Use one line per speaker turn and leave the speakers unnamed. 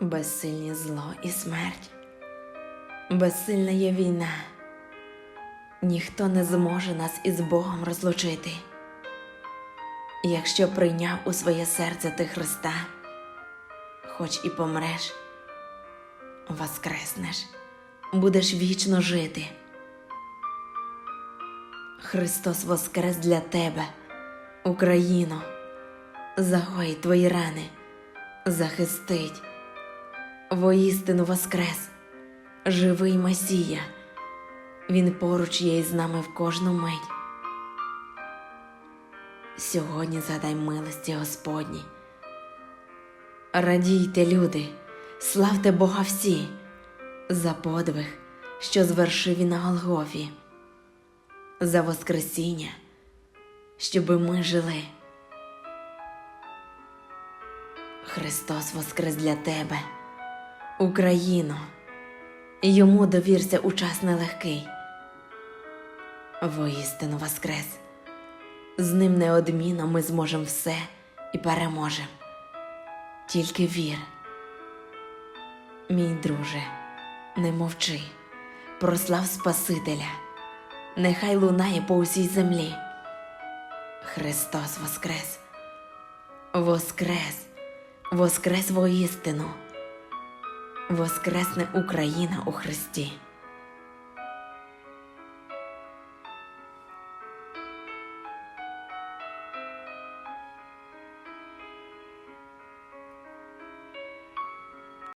Безсильні зло і смерть, безсильна є війна. Ніхто не зможе нас із Богом розлучити. Якщо прийняв у своє серце ти Христа, хоч і помреш, воскреснеш, будеш вічно жити. Христос воскрес для тебе, Україно, загоїть твої рани, захистить, воістину воскрес, живий Месія, Він поруч є із нами в кожну мить. Сьогодні згадай милості Господні. Радійте, люди, славте Бога всі за подвиг, що звершив він на Голгофі, за Воскресіння, щоби ми жили. Христос воскрес для тебе, Україно, йому довірся у час нелегкий. Воістину воскрес. З ним неодмінно ми зможемо все і переможемо. Тільки вір. Мій друже, не мовчи, прослав Спасителя, нехай лунає по усій землі. Христос Воскрес, Воскрес, Воскрес воістину, Воскресне Україна у Христі.